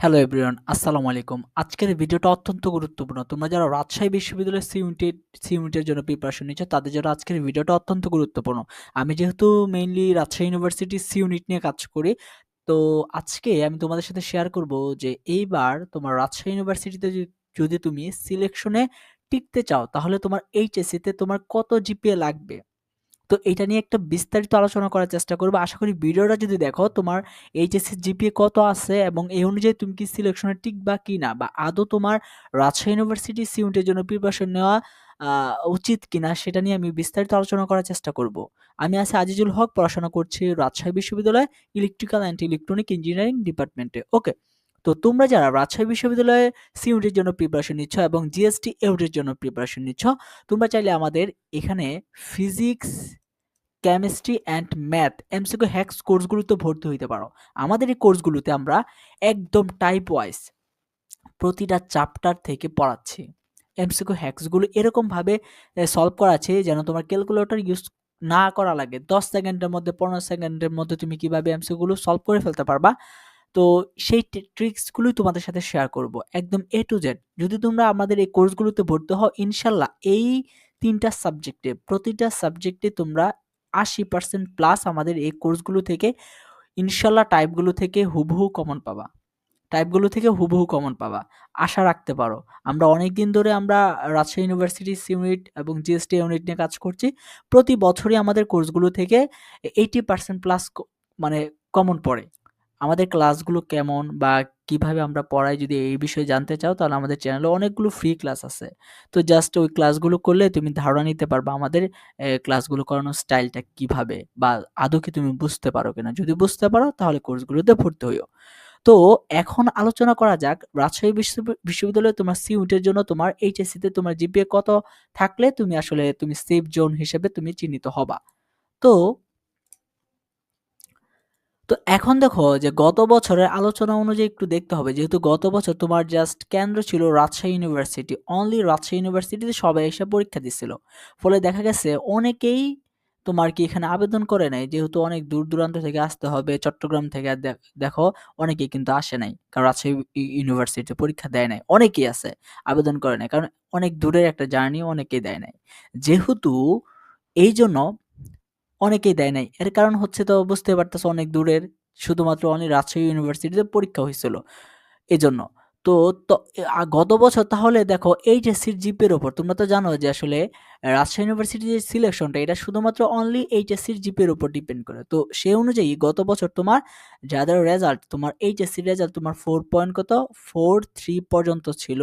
Hello everyone আসসালামু আলাইকুম। আজকের ভিডিওটা অত্যন্ত গুরুত্বপূর্ণ। তোমরা যারা রাজশাহী বিশ্ববিদ্যালয়ের সি ইউনিটের সি ইউনিটের জন্য প্রিপারেশন নিচ্ছ তাদের জন্য আজকের ভিডিওটা অত্যন্ত গুরুত্বপূর্ণ। আমি যেহেতু মেইনলি রাজশাহী ইউনিভার্সিটির সি ইউনিট নিয়ে কাজ করি, তো আজকে আমি তোমাদের সাথে শেয়ার করব যে এইবার তোমার রাজশাহী ইউনিভার্সিটিতে যদি- তুমি সিলেকশনে টিকতে চাও, তাহলে তোমার এইচএসসিতে তোমার কত জিপিএ লাগবে? তো এটা নিয়ে একটা বিস্তারিত আলোচনা করার চেষ্টা করব। আশা করি ভিডিওটা যদি দেখো, তোমার এইচএসসি জিপিএ কত আছে এবং এই অনুযায়ী তুমি কি সিলেকশনে টিকবা কি না বা আদৌ তোমার রাজশাহী ইউনিভার্সিটি সিউনিটের জন্য প্রিপারেশন নেওয়া উচিত কিনা সেটা নিয়ে আমি বিস্তারিত আলোচনা করার চেষ্টা করব। আমি আছি আজিজুল হক, পড়াশোনা করছি রাজশাহী বিশ্ববিদ্যালয় ইলেকট্রিক্যাল অ্যান্ড ইলেকট্রনিক ইঞ্জিনিয়ারিং ডিপার্টমেন্টে ওকে তো তোমরা যারা রাজশাহী বিশ্ববিদ্যালয়ে সিউনিটের জন্য প্রিপারেশন নিচ্ছ এবং জিএসটি এউটের জন্য প্রিপারেশন নিচ্ছ, তোমরা চাইলে আমাদের এখানে physics chemistry and math MCQ hacks কোর্সগুলোতে ভর্তি হইতে পারো। আমাদের এই কোর্সগুলোতে আমরা একদম টাইপ ওয়াইজ প্রতিটা চ্যাপ্টার থেকে পড়াচ্ছি। এমসিকিউ হ্যাক্সগুলো এরকমভাবে সলভ করাচ্ছি যেন তোমার ক্যালকুলেটর ইউজ না করা লাগে। দশ সেকেন্ডের মধ্যে, পনেরো সেকেন্ডের মধ্যে তুমি কীভাবে এমসিকিউগুলো সলভ করে ফেলতে পারবা। তো সেই ট্রিক্সগুলোই তোমাদের সাথে শেয়ার করব। একদম এ টু জেড যদি তোমরা আমাদের এই কোর্সগুলোতে ভর্তি হও, ইনশাল্লাহ এই তিনটা সাবজেক্টে প্রতিটা সাবজেক্টে তোমরা আশি পার্সেন্ট প্লাস আমাদের এই কোর্সগুলো থেকে ইনশাল্লাহ টাইপগুলো থেকে হুবহু কমন পাবা। টাইপগুলো থেকে হুবহু কমন পাবা। আশা রাখতে পারো। আমরা অনেক দিন ধরে আমরা রাজশাহী ইউনিভার্সিটি ইউনিট এবং জিএসটি ইউনিট নিয়ে কাজ করছি। প্রতি বছরই আমাদের কোর্সগুলো থেকে এইটি পার্সেন্ট প্লাস মানে কমন পড়ে। আমাদের ক্লাসগুলো কেমন বা কীভাবে আমরা পড়াই যদি এই বিষয়ে জানতে চাও, তাহলে আমাদের চ্যানেলে অনেকগুলো ফ্রি ক্লাস আছে। তো জাস্ট ওই ক্লাসগুলো করলে তুমি ধারণা নিতে পারবা আমাদের ক্লাসগুলো করানোর স্টাইলটা কীভাবে বা আদৌ কি তুমি বুঝতে পারো কিনা। যদি বুঝতে পারো, তাহলে কোর্সগুলোতে ভর্তি হইও। তো এখন আলোচনা করা যাক, রাজশাহী বিশ্ববি- বিশ্ববিদ্যালয়ে তোমার সি ইউনিটের জন্য তোমার এইচএসসিতে তোমার জিপিএ কত থাকলে তুমি আসলে তুমি সেফ জোন হিসেবে তুমি চিহ্নিত হবা। তো তো এখন দেখো যে গত বছরের আলোচনা অনুযায়ী একটু দেখতে হবে। যেহেতু গত বছর তোমার জাস্ট কেন্দ্র ছিল রাজশাহী ইউনিভার্সিটি অনলি রাজশাহী ইউনিভার্সিটিতে সবাই এসে পরীক্ষা দিছিল ফলে দেখা গেছে অনেকেই তোমার কি এখানে আবেদন করে নাই। যেহেতু অনেক দূর দূরান্ত থেকে আসতে হবে, চট্টগ্রাম থেকে দেখ- অনেকেই কিন্তু আসে নাই। কারণ রাজশাহী ইউ- ইউনিভার্সিটি পরীক্ষা দেয় নাই। অনেকেই আছে আবেদন করে নাই। কারণ অনেক দূরের একটা জার্নি অনেকেই দেয় নাই। যেহেতু এই জন্য অনেকেই দেয় নাই। এর কারণ হচ্ছে তো বুঝতে পারতেছো অনেক দূরের, শুধুমাত্র অনেক রাজশাহী ইউনিভার্সিটিতে পরীক্ষা হয়েছিল এজন্য তো গত বছর তাহলে দেখো এইচএসসির জিপের ওপর, তোমরা তো জানো যে আসলে রাজশাহী ইউনিভার্সিটির যে সিলেকশনটা এটা শুধুমাত্র অনলি এইচএসসির জিপের উপর ডিপেন্ড করে। তো সেই অনুযায়ী গত বছর তোমার যাদের রেজাল্ট তোমার এইচএসসির রেজাল্ট তোমার ফোর পয়েন্ট কত? ফোর থ্রি পর্যন্ত ছিল,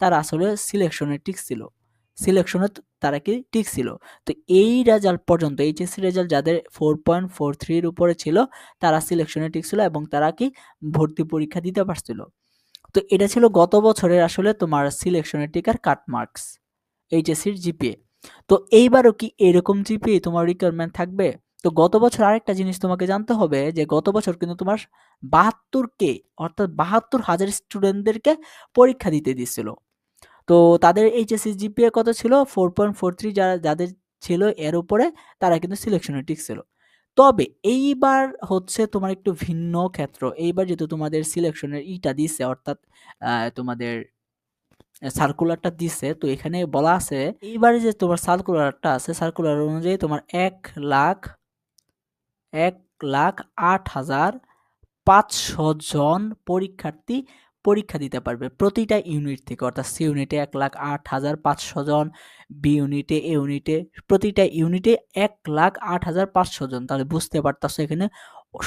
তারা আসলে সিলেকশনে টিক ছিল। সিলেকশনে তারা কি টিক ছিল। তো এই রেজাল্ট পর্যন্ত এইচএসসি রেজাল্ট যাদের ফোর পয়েন্ট ফোর থ্রির উপরে ছিল, তারা সিলেকশনে টিক ছিল এবং তারা কি ভর্তি পরীক্ষা দিতে পারছিল। তো এটা ছিল গত বছরের আসলে তোমার সিলেকশনের টিকার কাট মার্কস এইচএসসির জিপিএ তো এইবারও কি এরকম জিপিএ তোমার রিকোয়ারমেন্ট থাকবে? তো গত বছর আরেকটা জিনিস তোমাকে জানতে হবে যে গত বছর কিন্তু তোমার বাহাত্তর কে, অর্থাৎ বাহাত্তর হাজার স্টুডেন্টদেরকে পরীক্ষা দিতে দিছিল তো তাদের এইচএসসি জিপিএ কত ছিল ফোর পয়েন্ট ফোর থ্রি যারা যাদের ছিল এর উপরে, তারা কিন্তু সিলেকশনে টিকছিল তবে এইবার হচ্ছে তোমার একটু ভিন্ন ক্ষেত্র। এইবার যেহেতু তোমাদের সিলেকশনের ইটা দিছে, অর্থাৎ তোমাদের সার্কুলারটা দিছে, তো এখানে বলা আছে, এইবারে যে তোমার সার্কুলারটা আছে সার্কুলার অনুযায়ী তোমার এক লাখ এক লাখ আট হাজার পাঁচশো জন পরীক্ষার্থী পরীক্ষা দিতে পারবে। প্রতিটা ইউনিট থেকে, অর্থাৎ সি ইউনিটে এক লাখ আট হাজার পাঁচশো জন, বি ইউনিটে এ ইউনিটে প্রতিটা ইউনিটে এক লাখ আট হাজার পাঁচশো জন। তাহলে বুঝতে পারতাছো এখানে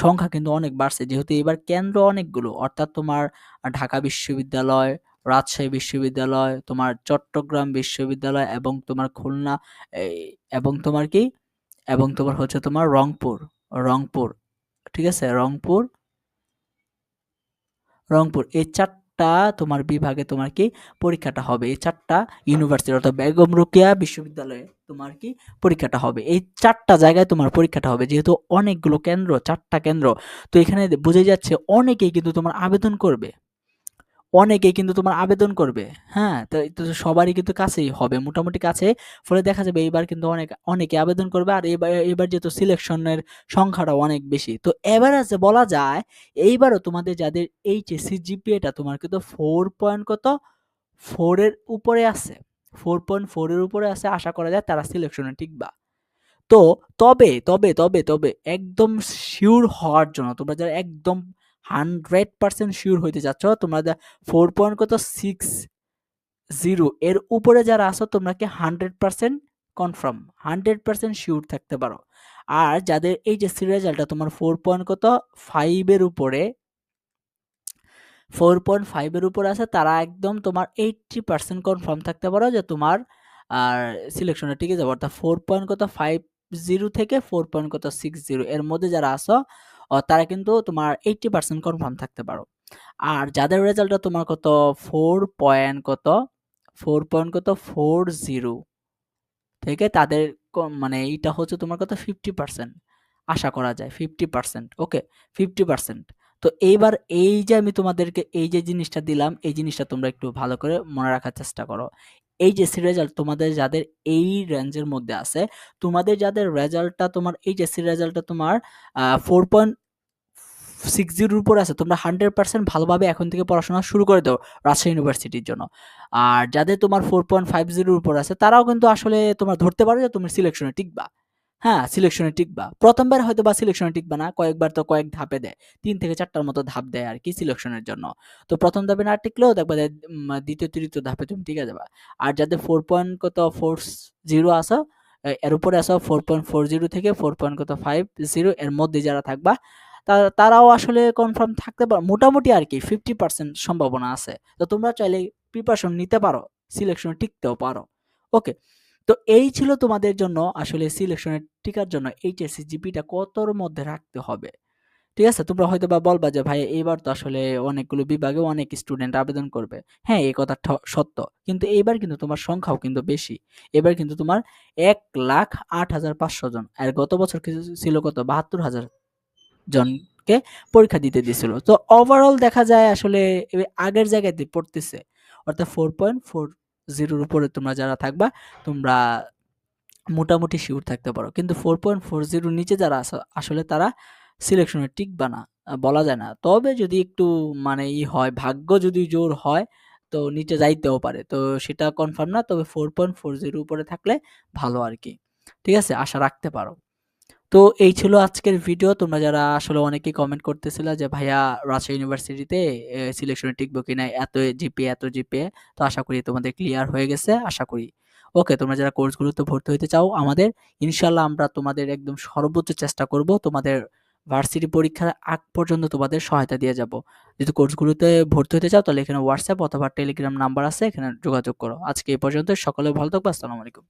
সংখ্যা কিন্তু অনেক বাড়ছে। যেহেতু এবার কেন্দ্র অনেকগুলো, অর্থাৎ তোমার ঢাকা বিশ্ববিদ্যালয়, রাজশাহী বিশ্ববিদ্যালয়, তোমার চট্টগ্রাম বিশ্ববিদ্যালয় এবং তোমার খুলনা এবং তোমার কি? এবং তোমার হচ্ছে তোমার রংপুর রংপুর, ঠিক আছে? রংপুর রংপুর। এই চারটা তোমার বিভাগে তোমার কি পরীক্ষাটা হবে? এই চারটা ইউনিভার্সিটি অর্থাৎ বেগম রোকেয়া বিশ্ববিদ্যালয়ে তোমার কি পরীক্ষাটা হবে? এই চারটা জায়গায় তোমার পরীক্ষাটা হবে, যেহেতু অনেকগুলো কেন্দ্র, চারটা কেন্দ্র। তো এখানে বোঝা যাচ্ছে অনেকেই কিন্তু তোমার আবেদন করবে। অনেকেই কিন্তু তোমার আবেদন করবে। হ্যাঁ তো তো সবারই কিন্তু কাছেই হবে, মোটামুটি কাছে। ফলে দেখা যাবে এইবার কিন্তু অনেক, অনেকে আবেদন করবে আর এবার এবার যেহেতু সিলেকশনের সংখ্যাটা অনেক বেশি। তো এভারেজে বলা যায়, এইবারও তোমাদের যাদের এইচএসসি জিপিএটা তোমার কিন্তু ফোর পয়েন্ট কত? ফোরের উপরে আছে। ফোর পয়েন্ট ফোরের উপরে আছে, আশা করা যায় তারা সিলেকশনে টিকবা। তো তবে তবে তবে তবে একদম শিওর হওয়ার জন্য তোমরা যারা একদম হান্ড্রেড পার্সেন্ট শিওর হইতে যাচ্ছ। তোমরা ফোর পয়েন্ট কত? সিক্স জিরো এর উপরে যারা আসো তোমরা কি hundred percent confirm hundred percent sure থাকতে পারো। আর যাদের এই যে সি রেজাল্টটা তোমার ফোর পয়েন্ট কত? ফাইভের উপরে ফোর পয়েন্ট ফাইভের উপর আছে, তারা একদম তোমার এইটটি পার্সেন্ট কনফার্ম থাকতে পারো যে তোমার, আর সিলেকশনে টিকে যাব। অর্থাৎ ফোর পয়েন্ট কত? ফাইভ জিরো থেকে ফোর পয়েন্ট কত? সিক্স জিরো এর মধ্যে যারা আসো তারা কিন্তু তোমার এইটটি পার্সেন্ট কনফার্ম থাকতে পারো। আর যাদের রেজাল্টটা তোমার কত? ফোর পয়েন্ট কত? ফোর পয়েন্ট কত? ফোর জিরো থেকে তাদের মানে এইটা হচ্ছে তোমার কত? ফিফটি পার্সেন্ট আশা করা যায় fifty percent okay fifty percent তো এইবার এই যে আমি তোমাদেরকে এই যে জিনিসটা দিলাম, এই জিনিসটা তোমরা একটু ভালো করে মনে রাখার চেষ্টা করো। এই যে সি রেজাল্ট তোমাদের যাদের এই রেঞ্জের মধ্যে আছে, তোমাদের যাদের রেজাল্টটা তোমার, এই যে সি রেজাল্টটা তোমার ফোর পয়েন্ট সিক্স জিরোর উপর আছে, তোমরা হান্ড্রেড পার্সেন্ট ভালোভাবে এখন থেকে পড়াশোনা শুরু করে দাও রাজশাহী ইউনিভার্সিটির জন্য। আর যাদের তোমার ফোর পয়েন্ট ফাইভ জিরোর উপর আছে, তারাও কিন্তু আসলে তোমার ধরতে পারো যে তুমি সিলেকশনে টিকবা। হ্যাঁ সিলেকশনে টিকবা। প্রথমবার হয়তো বা সিলেকশনে টিকবা না, কয়েকবার তো কয়েক ধাপে দেয়। তিন থেকে চারটার মতো ধাপ দেয় আর কি সিলেকশনের জন্য। তো প্রথম ধাপে না টিকলেও দেখবা দ্বিতীয়, তৃতীয় ধাপে তুমি টিকে যাবা। আর যাদের ফোর পয়েন্ট কত ফোর জিরো আসো এর উপরে আসো ফোর পয়েন্ট ফোর জিরো থেকে ফোর পয়েন্ট কত ফাইভ জিরো এর মধ্যে যারা থাকবা তারাও আসলে কনফার্ম থাকতে পারো, মোটামুটি আর কি ফিফটি পার্সেন্ট সম্ভাবনা আছে। তো তোমরা চাইলে প্রিপারেশন নিতে পারো সিলেকশনে টিকতেও পারো। ওকে তো এই ছিল তোমাদের জন্য আসলে সিলেকশনের টিকার জন্য এইচএসসি জিপিটা কতর মধ্যে রাখতে হবে। ঠিক আছে? তোমরা হয়তো বা বলবা যে, ভাই, এইবার তো আসলে অনেকগুলো বিভাগে অনেক স্টুডেন্ট আবেদন করবে। হ্যাঁ এই কথা সত্য। কিন্তু এইবার কিন্তু তোমার সংখ্যাও কিন্তু বেশি। এবার কিন্তু তোমার এক লাখ আট হাজার পাঁচশো জন, আর গত বছর ছিল কত? বাহাত্তর হাজার জনকে পরীক্ষা দিতে দিছিল তো ওভারঅল দেখা যায় আসলে আগের জায়গাতে পড়তেছে। অর্থাৎ ফোর পয়েন্ট ফোর জিরোর উপরে তোমরা যারা থাকবা, তোমরা মোটামুটি শিওর থাকতে পারো। কিন্তু ফোর পয়েন্ট ফোর জিরোর নিচে যারা আসলে তারা সিলেকশনে টিকবা না বলা যায় না। তবে যদি একটু মানে ই হয়, ভাগ্য যদি জোর হয়, তো নিচে যাইতেও পারে। তো সেটা কনফার্ম না, তবে ফোর পয়েন্ট ফোর জিরো উপরে থাকলে ভালো আর কি। ঠিক আছে? আশা রাখতে পারো। তো এই ছিল আজকের ভিডিও তোমরা যারা আসলে অনেকেই কমেন্ট করতেছিল যে, ভাইয়া রাজশাহী ইউনিভার্সিটিতে সিলেকশনে টিকবো কিনা? এত জিপি এত জিপি তো আশা করি তোমাদের ক্লিয়ার হয়ে গেছে, আশা করি। ওকে তোমরা যারা কোর্সগুলোতে ভর্তি হতে চাও, আমাদের ইনশাল্লাহ আমরা তোমাদের একদম সর্বোচ্চ চেষ্টা করব তোমাদের ভার্সিটি পরীক্ষার আগ পর্যন্ত তোমাদের সহায়তা দিয়ে যাব। যদি কোর্সগুলোতে ভর্তি হতে চাও, তাহলে এখানে হোয়াটসঅ্যাপ অথবা টেলিগ্রাম নাম্বার আছে, এখানে যোগাযোগ করো। আজকে এই পর্যন্ত সকলে ভালো থাকব, আসসালামু আলাইকুম।